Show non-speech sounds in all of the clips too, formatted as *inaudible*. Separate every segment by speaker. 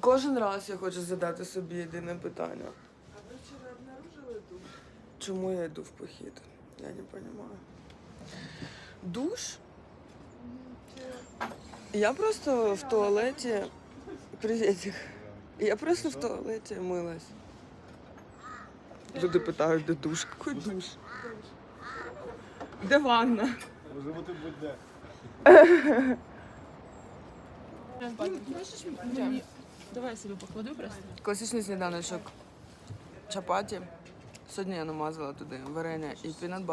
Speaker 1: Кожен раз я хочу задати собі єдине питання.
Speaker 2: А ви вчора обнаружили душ?
Speaker 1: Чому я йду в похід? Я не розумію. Душ? Я просто в туалеті. Приветик. Я просто в туалеті милась. Люди питають, де душ? Який душ? Де ванна?
Speaker 3: Може бути будь-де. *laughs*
Speaker 4: Давай я себе покладу просто.
Speaker 1: Класичний сніданочок. Чапаті. Сьогодні я намазала туди варення і пінат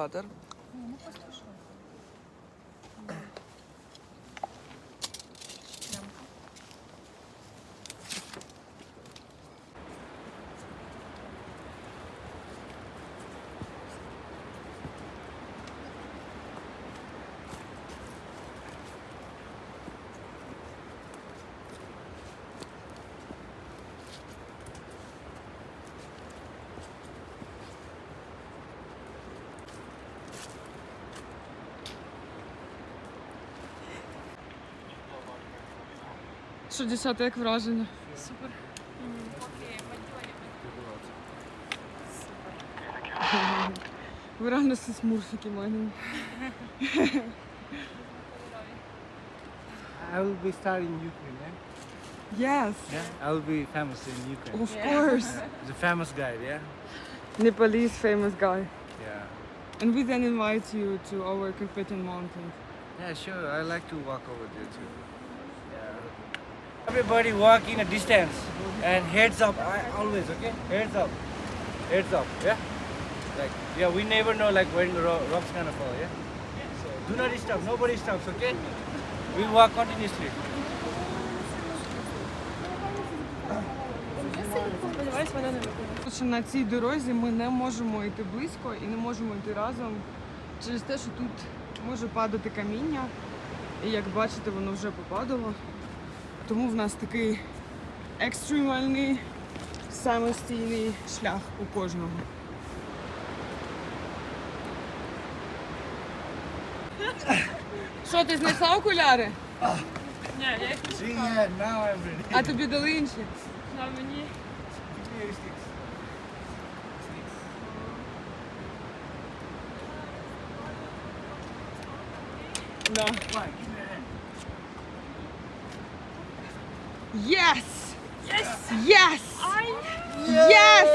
Speaker 1: Що, дівчата, як враження?
Speaker 4: Супер.
Speaker 1: Ви реально всі смурфики маленькі.
Speaker 5: I will be starting in Ukraine, yeah?
Speaker 1: Yes,
Speaker 5: Yeah? I will be famous in Ukraine.
Speaker 1: of course.
Speaker 5: The famous guy, yeah?
Speaker 1: Nepalese famous guy.
Speaker 5: Yeah.
Speaker 1: And we then invite you to our Carpathian Mountain.
Speaker 5: Yeah, sure. I like to walk over there too. Everybody walk in a distance and heads up. I always, okay? Heads up. Heads up, yeah? Like, yeah, we never know like when the ro- rocks gonna fall, yeah? So do not stop. Nobody stops, okay? We walk continuously.
Speaker 1: Що на цій дорозі ми не можемо йти близько і не можемо йти разом через те, що тут може падати каміння. І як бачите, воно вже попадало. Тому в нас такий екстремальний самостійний шлях у кожного. Що, ти знайшла окуляри?
Speaker 4: Ні, я їх
Speaker 5: ready.
Speaker 1: А тобі дали інші?
Speaker 4: на мені.
Speaker 1: Да. Yes. Yes. Yes. Yes.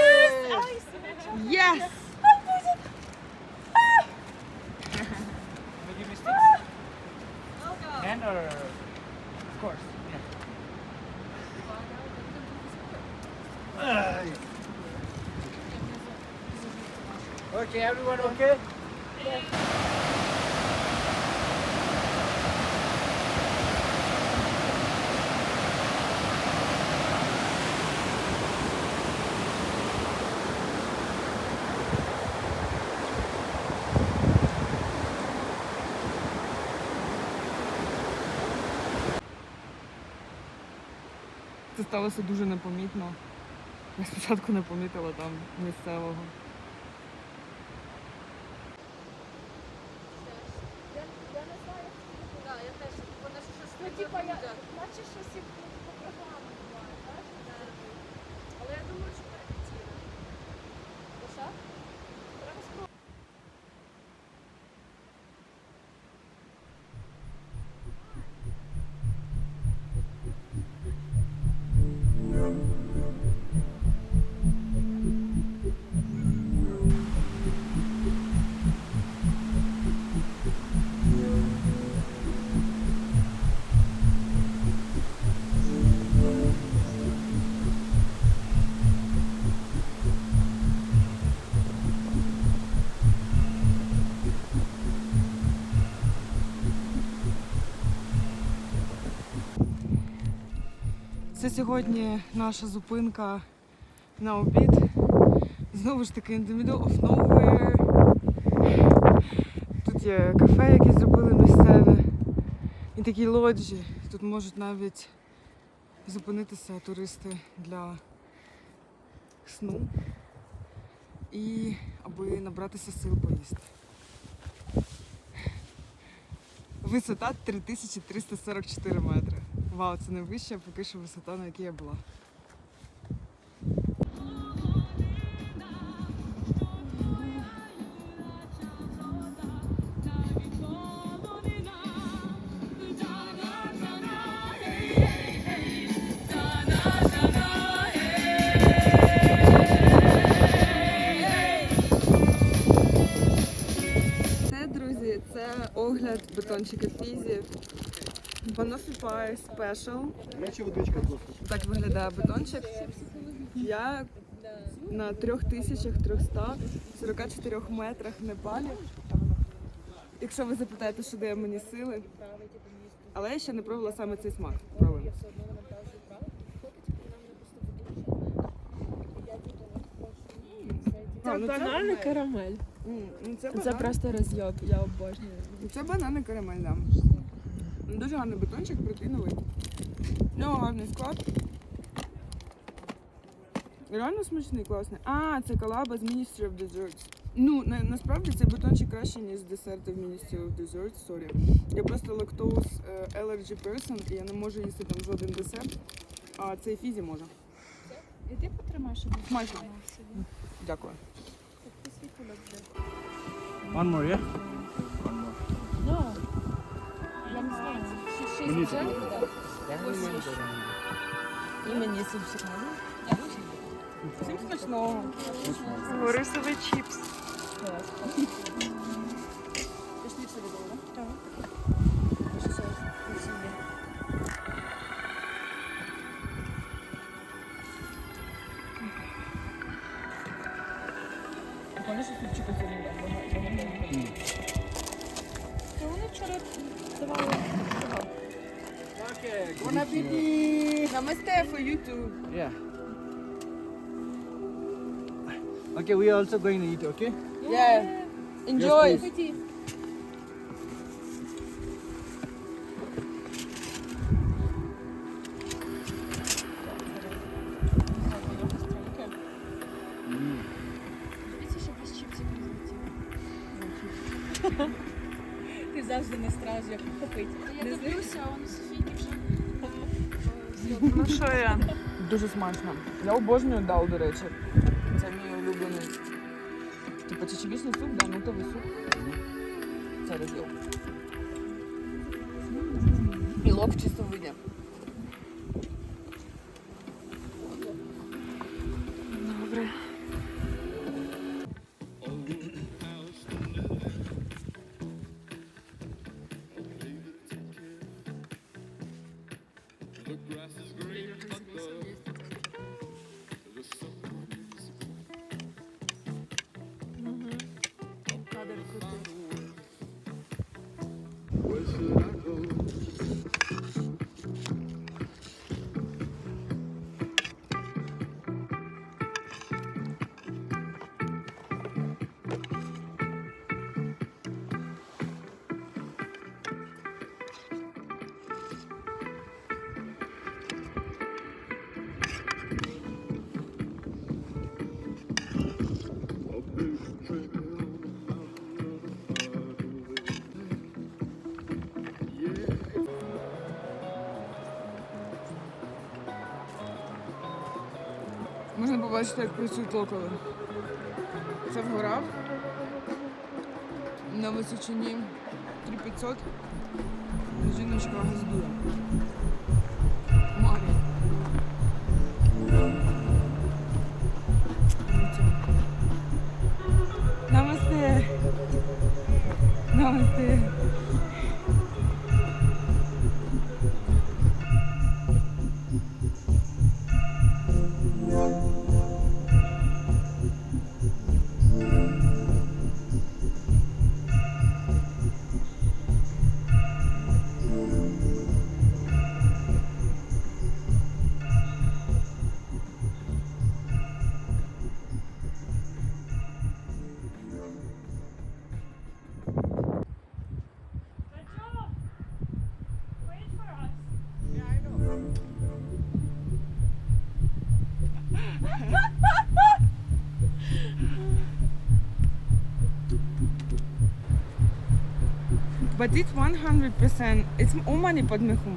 Speaker 1: Yes.
Speaker 5: Yes. Or? Of course. Yeah. Okay, everyone okay?
Speaker 1: Сталося дуже непомітно. Я спочатку не помітила там місцевого.
Speaker 6: Ну, типа, я, наче щось
Speaker 1: Це сьогодні наша зупинка на обід. Знову ж таки, in the middle of nowhere. Тут є кафе, яке зробили місцеве. І такі лоджі. Тут можуть навіть зупинитися туристи для сну. І аби набратися сил поїсти. Висота 3344 метри. Вау, це найвища поки що висота, на якій я була. Це, друзі, це огляд бетончика Фізі. Bonify Special. Так виглядає бетончик. Я на 3344 метрах в Непалі. Якщо ви запитаєте, що дає мені сили. Але я ще не пробувала саме цей смак. Пробуємо. Ну це-
Speaker 4: Банальна карамель.
Speaker 1: М, ну це
Speaker 4: Це
Speaker 1: банан.
Speaker 4: просто розйоб, я обожнюю.
Speaker 1: Це банани карамель, да. Дуже гарний бетончик, прикинули. В нього гарний склад. Реально смачний, класний. А, це колаба з Ministry of Desserts. Ну, на, насправді цей бетончик краще, ніж десерти в Ministry of Desserts, сорі. Я просто lactose е, allergy person, і я не можу їсти там жоден десерт. А цей фізі може.
Speaker 6: І ти потримаєш, щоб
Speaker 1: Смачно. Дякую.
Speaker 5: One more, yeah?
Speaker 6: Ну, я не знаю, це шість вже
Speaker 1: І мені супчик Всім смачного.
Speaker 4: Рисовий чіпс.
Speaker 1: Пам'ятаєш, що супчика сьогодні так багато?
Speaker 6: То вони вчора давали
Speaker 5: Okay,
Speaker 1: Bon appétit! Namaste for you too.
Speaker 5: Yeah. Okay, we are also going to eat, okay?
Speaker 1: Yeah. Enjoy.
Speaker 5: please.
Speaker 4: завжди на стражі, як попить.
Speaker 6: Я дивлюся, а воно Софійки вже.
Speaker 4: Ну що я?
Speaker 1: Дуже смачно. Я обожнюю дал, до речі. Це мій улюблений. Типа чечевичний суп, да, нутовий суп. Це розділ. Білок в чистому виді. What's побачити, як працюють локали. Це в горах. На височині 3500. Жіночка газдує. But it's 100%, it's Omani Padmehum,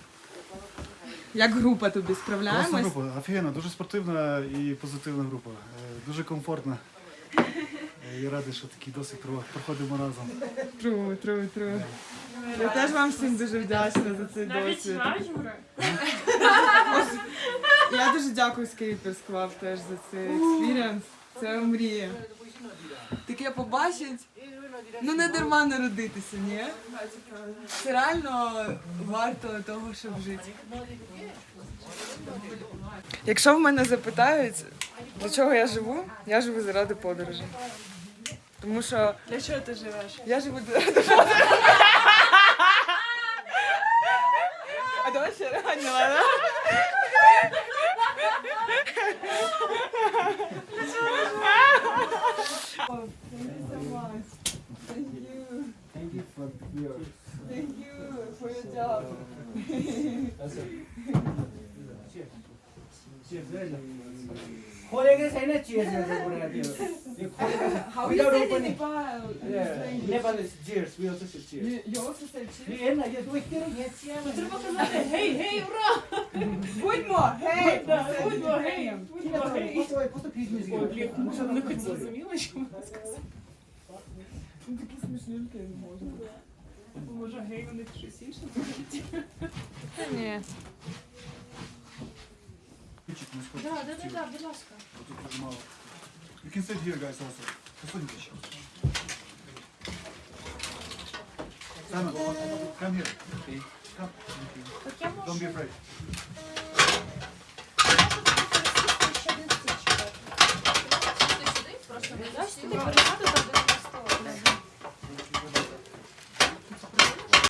Speaker 1: Як група тобі
Speaker 3: Класна
Speaker 1: справляємось?
Speaker 3: група, офігенна, дуже спортивна і позитивна група. Е, Дуже комфортна. Е, Я радий, що такий досвід проходимо разом.
Speaker 1: Тру, тру, тру. Я теж вам всім дуже вдячна за цей досвід. Я дуже дякую Skaters Club теж за цей експірієнс. Це мрія. Таке побачить. Ну не дарма народитися, ні? Це реально варто того, щоб жити. Якщо в мене запитають, для чого я живу, я живу заради подорожі. Тому що
Speaker 4: Для чого ти живеш?
Speaker 1: я живу заради подорожі. А давай ще реально, ладно? Oh, thank Thank you
Speaker 5: for your
Speaker 1: job.
Speaker 5: That's it. Cheers. Cheers. Kolega sana cheers yazıyor buraya diyor.
Speaker 1: How you said in
Speaker 5: Nepal? Yeah.
Speaker 1: Nepal
Speaker 5: is cheers. We also say cheers.
Speaker 1: You, you also say cheers?
Speaker 5: Yeah, yes. We can get cheers. Otur
Speaker 4: bakalım hadi. Hey,
Speaker 1: hey, bro. Good more. Hey.
Speaker 4: Good more.
Speaker 5: Hey. Good more. Hey. Постой, просто пиздец.
Speaker 4: Ой, блин, ну, ну, хоть зазумила, что мы
Speaker 1: сказали. Такие смешные, можно.
Speaker 4: Бо може гей вони щось інше
Speaker 3: зробить. Та ні.
Speaker 6: Да, да, да, да, будь ласка.
Speaker 3: You can sit here, guys, also. Come here. Come.
Speaker 6: Так.
Speaker 3: Don't be afraid. Сюди, просто не даш, сюди передати там.